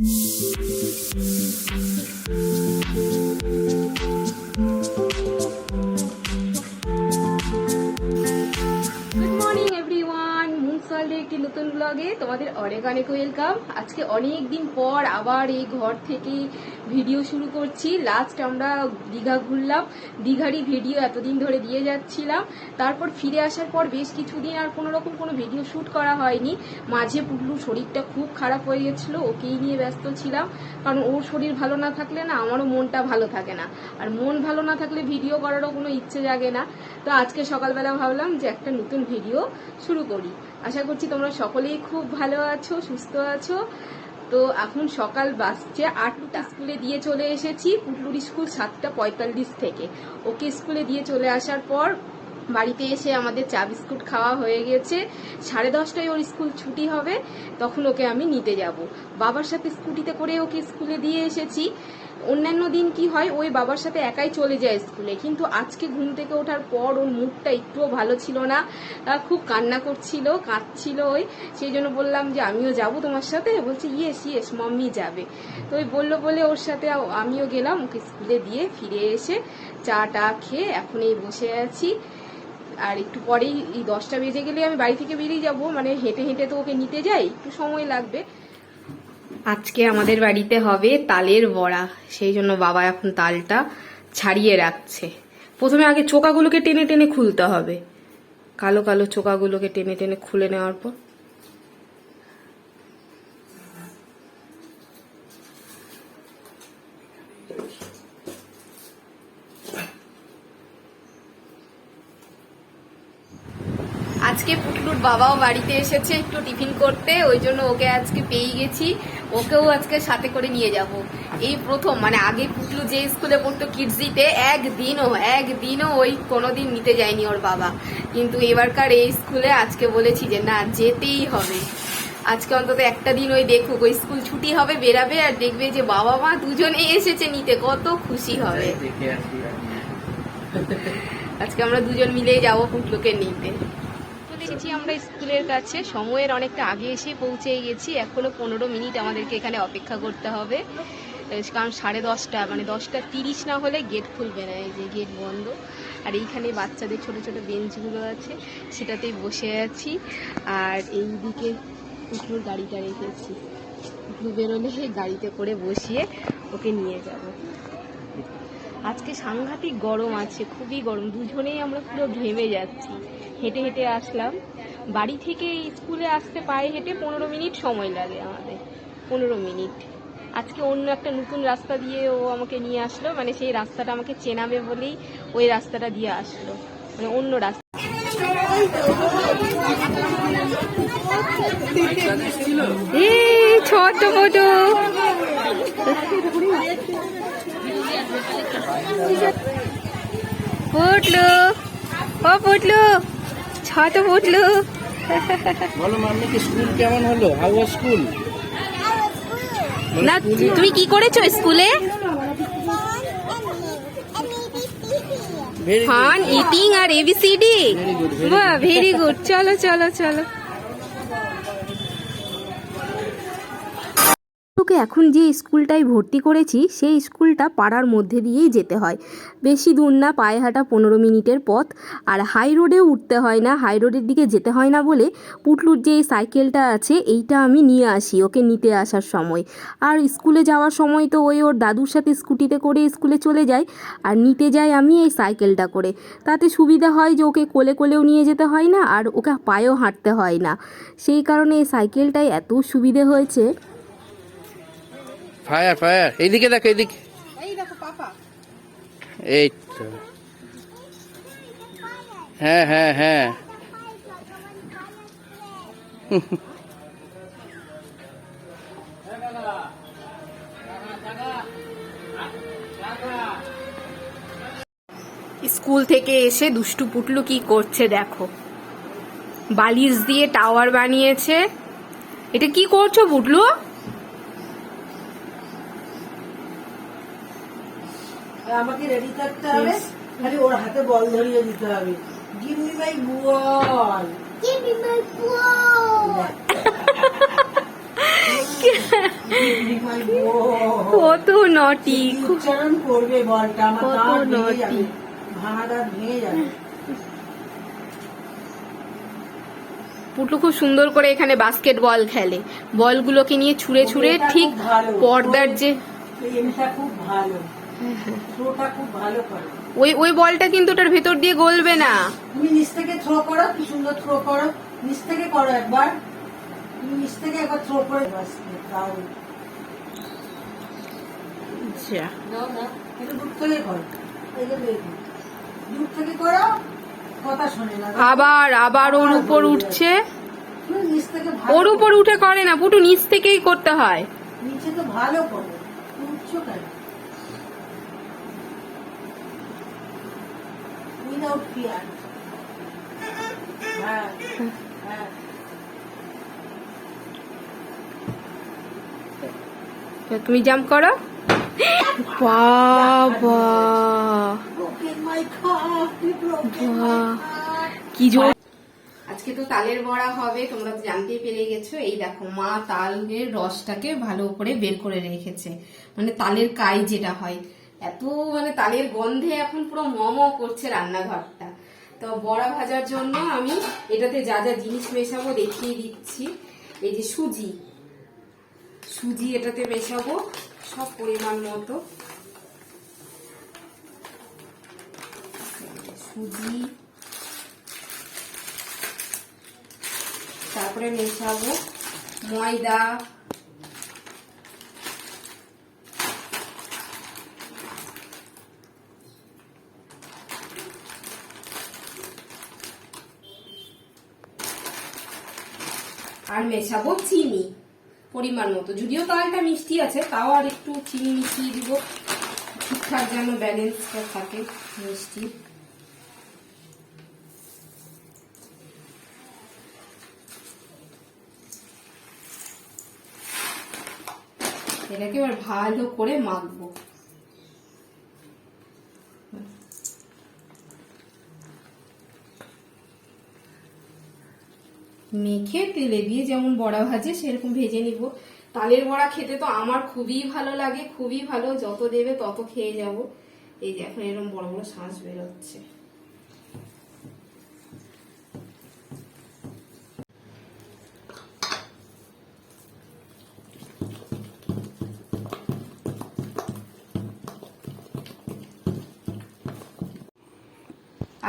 うん。ব্লগে তোমাদের অনেক অনেক ওয়েলকাম আজকে অনেক দিন পর আবার এই ঘর থেকে ভিডিও শুরু করছি। লাস্ট আমরা দীঘা ঘুরলাম। দীঘারই ভিডিও এতদিন ধরে দিয়ে যাচ্ছিলাম। তারপর ফিরে আসার পর বেশ কিছুদিন আর কোনো রকম কোনো ভিডিও শ্যুট করা হয়নি। মাঝে পুটলুর শরীরটা খুব খারাপ হয়ে গেছিল, ওকেই নিয়ে ব্যস্ত ছিলাম। কারণ ওর শরীর ভালো না থাকলে না, আমারও মনটা ভালো থাকে না। আর মন ভালো না থাকলে ভিডিও করারও কোনো ইচ্ছে জাগে না। তো আজকে সকালবেলা ভাবলাম যে একটা নতুন ভিডিও শুরু করি। আশা করছি তোমরা সকলেই খুব ভালো আছো, সুস্থ আছো। তো এখন সকাল বাসছে আটটা। স্কুলে দিয়ে চলে এসেছি পুটলুর স্কুল সাতটা পঁয়তাল্লিশ থেকে। ওকে স্কুলে দিয়ে চলে আসার পর বাড়িতে এসে আমাদের চা বিস্কুট খাওয়া হয়ে গেছে। সাড়ে দশটায় ওর স্কুল ছুটি হবে, তখন ওকে আমি নিতে যাব। বাবার সাথে স্কুটিতে করে ওকে স্কুলে দিয়ে এসেছি। অন্যান্য দিন কি হয়, ওই বাবার সাথে একাই চলে যায় স্কুলে। কিন্তু আজকে ঘুম থেকে ওঠার পর ওর মুখটা একটুও ভালো ছিল না। খুব কান্না করছিল, কাঁদছিল ওই। সেই জন্য বললাম যে, আমিও যাব তোমার সাথে? বলছে, ইয়েস ইয়েস, মাম্মি যাবে। তো ওই বলল বলে ওর সাথে আমিও গেলাম, ওকে স্কুলে দিয়ে ফিরে এসে চা টা খেয়ে এখন এই বসে আছি। আর একটু পরেই এই দশটা বেজে গেলে আমি বাড়ি থেকে বেরিয়ে যাব। মানে হেঁটে হেঁটে তো ওকে নিতে যাই, একটু সময় লাগবে। আজকে আমাদের বাড়িতে হবে তালের বড়া। সেই জন্য বাবা এখন তালটা ছাড়িয়ে রাখছে। প্রথমে আগে চোকাগুলোকে টেনে টেনে খুলতে হবে। কালো কালো চোকাগুলোকে টেনে টেনে খুলে নেওয়ার পর। আজকে পুটলুর বাবাও বাড়িতে এসেছে একটু টিফিন করতে, ওই জন্য ওকে আজকে পেয়ে গেছি। ওকেও আজকে সাথে করে নিয়ে যাব। এই প্রথম মানে আগে পুটলু যে স্কুলে পড়তো কিডজিতে একদিনও একদিনও ওই কোনোদিন নিতে যায়নি ওর বাবা। কিন্তু এবারকার এই স্কুলে আজকে বলেছি যে না যেতেই হবে। আজকে অন্তত একটা দিন ওই দেখুক ওই স্কুল ছুটি হবে বেরাবে আর দেখবে যে বাবা মা দুজনেই এসেছে নিতে কত খুশি হবে। আজকে আমরা দুজন মিলেই যাব পুটলুকে নিতে। এসেছি আমরা স্কুলের কাছে। সময়ের অনেকটা আগে এসে পৌঁছে গেছি। এখনও পনেরো মিনিট আমাদেরকে এখানে অপেক্ষা করতে হবে। কারণ সাড়ে দশটা মানে দশটা তিরিশ না হলে গেট খুলবে না, এই যে গেট বন্ধ। আর এইখানে বাচ্চাদের ছোট ছোট বেঞ্চগুলো আছে, সেটাতেই বসে আছি। আর এই দিকে পুটলুর গাড়িটা রেখেছি। পুটলু বেরোলে গাড়িতে করে বসিয়ে ওকে নিয়ে যাব। আজকে সাংঘাতিক গরম আছে, খুবই গরম। দুজনেই আমরা পুরো ঘেমে যাচ্ছি। হেঁটে হেঁটে আসলাম। বাড়ি থেকে স্কুলে আসতে পায়ে হেঁটে পনেরো মিনিট সময় লাগে আমাদের। পনেরো মিনিট। আজকে অন্য একটা নতুন রাস্তা দিয়ে ও আমাকে নিয়ে আসলো। মানে সেই রাস্তাটা আমাকে চেনাবে বলেই ওই রাস্তাটা দিয়ে আসলো। মানে অন্য রাস্তা। এই ছোট ফটো ফুটলু। ও ফুটলু। ছোট ফুটলু। বলো মাম্মি কি স্কুল কেমন হলো? হাউ ওয়াজ স্কুল না তুমি কি করেছ স্কুলে? ফান ইটিং আর এবিসিডি বাহ ভেরি গুড চলো চলো চলো। ওকে এখন যে স্কুলটায় ভর্তি করেছি, সেই স্কুলটা পাড়ার মধ্যে দিয়েই যেতে হয়। বেশি দূর না, পায়ে হাঁটা পনেরো মিনিটের পথ। আর হাই রোডেও উঠতে হয় না, হাই রোডের দিকে যেতে হয় না বলে পুটলুর যে সাইকেলটা আছে, এইটা আমি নিয়ে আসি ওকে নিতে আসার সময়। আর স্কুলে যাওয়ার সময় তো ওই ওর দাদুর সাথে স্কুটিতে করে স্কুলে চলে যায়, আর নিতে যাই আমি এই সাইকেলটা করে। তাতে সুবিধা হয় যে ওকে কোলে কোলেও নিয়ে যেতে হয় না, আর ওকে পায়েও হাঁটতে হয় না। সেই কারণে এই সাইকেলটায় এত সুবিধে হয়েছে। ফায়ার ফায়ার এইদিকে দেখো এইদিকে। এই তো। হ্যাঁ হ্যাঁ হ্যাঁ। স্কুল থেকে এসে দুষ্টু পুটলু কি করছে দেখো। বালিশ দিয়ে টাওয়ার বানিয়েছে। এটা কি করছ পুটলু? আমাকে রেডি থাকতে হবে। খালি ওর হাতে বল ধরিয়ে দিতে হবে। Give me my ball give me my ball কত নটি উচ্চারণ করবে বলটা আমার কত দাঁত ভেঙে যাবে। ভাঙা দাঁত ভেঙে যাবে। পুটু খুব সুন্দর করে এখানে বাস্কেট বল খেলে। বলগুলোকে নিয়ে ছুঁড়ে ছুঁড়ে ঠিক পর্দার যে খুব ভালো। থ্রোটা খুব ভালো করে। ওই ওই বলটা কিন্তু ওটার ভেতর দিয়ে গলবে না। তুমি নিচ থেকে থ্রো করো কি সুন্দর থ্রো করো। নিচ থেকে করো একবার। তুমি নিচ থেকে একবার থ্রো করে দাও আচ্ছা। দাও দাও একটু দূর থেকে করো। এই যে দূর থেকে করো কথা শোনে না। আবার আবার ওর উপর উঠছে। ওর উপর উঠে করে না পুটু নিচ থেকেই করতে হয়। নিচে তো ভালো করো। উঠছো কেন? তুমি জাম্প করো. কি আজকে তো তালের বড়া হবে, তোমরা তো জানতেই পেরে গেছো। এই দেখো, মা তালের রসটাকে ভালো করে বের করে রেখেছে। মানে তালের কাই যেটা হয়। এত মানে তালের গন্ধে এখন পুরো মম করছে রান্নাঘরটা। তো বড়া ভাজার জন্য আমি এটাতে যা যা জিনিস মেশাবো দেখিয়ে দিচ্ছি। এই যে সুজি সুজি এটাতে মেশাবো সব পরিমাণ মতো। সুজি, তারপরে মেশাবো ময়দা আর মেশাবো চিনি, পরিমাণ মতো। যদিও তালটা মিষ্টি আছে, তাও আর একটু চিনি মিশিয়ে দিব। ঠিকঠাক যেন ব্যালেন্সটা থাকে মিষ্টি। এটাকে এবার ভালো করে মাখবো। মেখে তেলে দিয়ে যেমন বড়া ভাজে, সেরকম ভেজে নিব। তালের বড়া খেতে তো আমার খুবই ভালো লাগে, খুবই ভালো। যত দেবে তত খেয়ে যাব। এই যে এখন এরকম বড় বড় শ্বাস বেরোচ্ছে।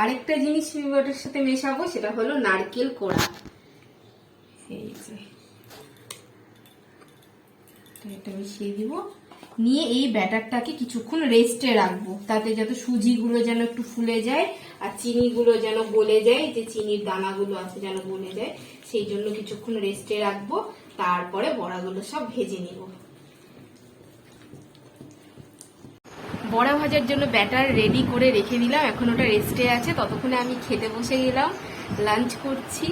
আরেকটা জিনিস সাথে মেশাবো, সেটা হলো নারকেল কোড়া এই যে তো মিশিয়ে দিব। নিয়ে এই ব্যাটারটাকে কিছুক্ষণ রেস্টে রাখব। তাতে যাতে সুজিগুলো যেন একটু ফুলে যায় আর চিনিগুলো যেন গলে যায়, যে চিনির দানাগুলো আছে যেন গলে যায়, সেই জন্য কিছুক্ষণ রেস্টে রাখব। তারপরে বড়াগুলো সব ভেজে নিব। বড়া ভাজার জন্য ব্যাটার রেডি করে রেখে দিলাম। এখন ওটা রেস্টে আছে। ততক্ষণে আমি খেতে বসে গেলাম। লাঞ্চ করছি।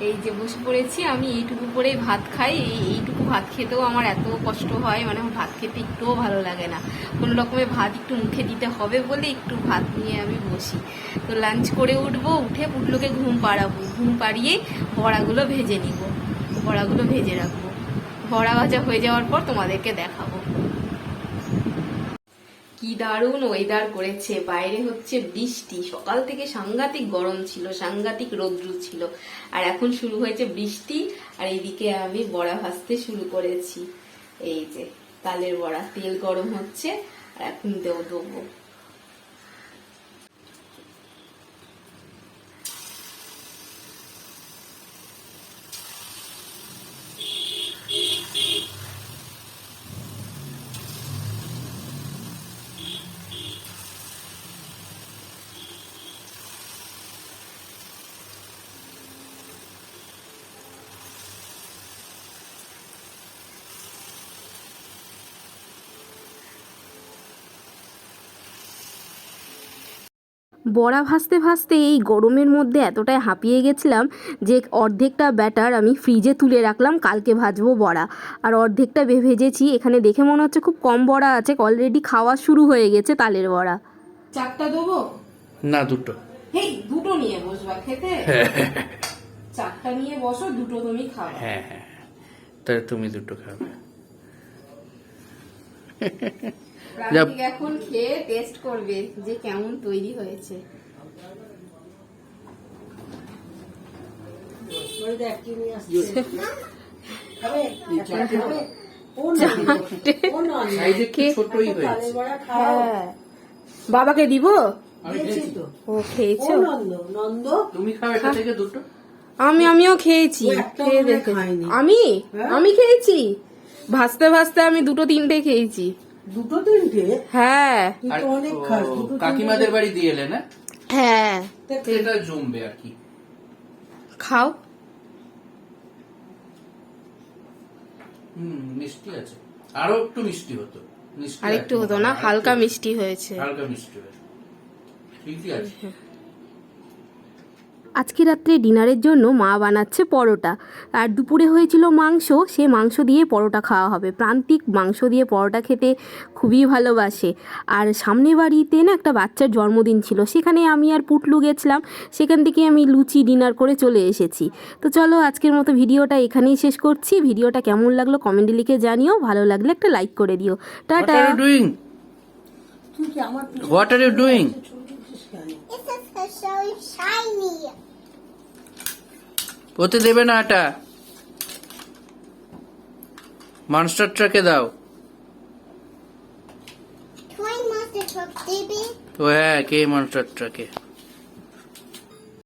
এই যে বসে পড়েছি, আমি এইটুকু করেই ভাত খাই। এই এইটুকু ভাত খেতেও আমার এত কষ্ট হয় মানে আমার ভাত খেতে একটুও ভালো লাগে না। কোনো রকমের ভাত একটু মুখে দিতে হবে বলে একটু ভাত নিয়ে আমি বসি। তো লাঞ্চ করে উঠবো, উঠে পুটলোকে ঘুম পাড়াবো। ঘুম পাড়িয়ে বড়াগুলো ভেজে নিব। বড়াগুলো ভেজে রাখব। বড়া ভাজা হয়ে যাওয়ার পর তোমাদেরকে দেখাবো। কি দারুণ ওয়েদার করেছে। বাইরে হচ্ছে বৃষ্টি। সকাল থেকে সাংঘাতিক গরম ছিল, সাংঘাতিক রৌদ্র ছিল। আর এখন শুরু হয়েছে বৃষ্টি। আর এইদিকে আমি বড়া ভাজতে শুরু করেছি। এই যে, তালের বড়া, তেল গরম হচ্ছে। আর এখন দেবো দেবো। বড়া ভাজতে ভাজতে এই গরমের মধ্যে এতটাই হাঁপিয়ে গেছিলাম যে অর্ধেকটা ব্যাটার আমি ফ্রিজে তুলে রাখলাম কালকে ভাজবো বড়া। আর অর্ধেকটা ভেজেছি এখানে দেখে মনে হচ্ছে খুব কম বড়া আছে অলরেডি খাওয়া শুরু হয়ে গেছে তালের বড়া। চারটা দেবো? না দুটো। হেই দুটো নিয়ে বসবা খেতে? চারটা নিয়ে বসো দুটো তুমি খাও। হ্যাঁ হ্যাঁ। তাহলে তুমি দুটো খাবে। প্রান্তিক এখন খেয়ে টেস্ট করবে যে কেমন তৈরি হয়েছে। হ্যাঁ। বাবাকে দিব? আমি দিয়েছি খেয়েছি। তো। ও ও খেয়েছো নন্দ নন্দ? তুমি খাও এটা থেকে দুটো। আমি আমিও খেয়েছি। খেয়ে। আমি? হ্যাঁ? আমি খেয়েছি। ভাসতে ভাসতে আমি দুটো তিনটে খেয়েছি। দুটো তিনটে? হ্যাঁ। অনেক খাস কাকিমাদের বাড়ি দিয়ে এলে না? হ্যাঁ। এটা জমবে আর কি। খাও। হুম মিষ্টি আছে। আরও একটু মিষ্টি হতো। মিষ্টি আর একটু হতো না? হালকা মিষ্টি হয়েছে। হালকা মিষ্টি হয়েছে। ঠিকই আছে। আজকে রাত্রে ডিনারের জন্য মা বানাচ্ছে পরোটা। আর দুপুরে হয়েছিল মাংস সে মাংস দিয়ে পরোটা খাওয়া হবে। প্রান্তিক মাংস দিয়ে পরোটা খেতে খুবই ভালোবাসে। আর সামনে বাড়িতে না একটা বাচ্চার জন্মদিন ছিল সেখানে আমি আর পুটলু গেছিলাম। সেখান থেকে আমি লুচি ডিনার করে চলে এসেছি। তো চলো আজকের মতো ভিডিওটা এখানেই শেষ করছি। ভিডিওটা কেমন লাগল কমেন্টে লিখে জানিও। ভালো লাগলে একটা লাইক করে দিও। হোয়াট টাটা আর ইউ ডুইং তুই so shiny. ওতে দেবে না এটা মানস্টার ট্রাকে দাও. ও হ্যাঁ কে মানস্টার ট্রাকে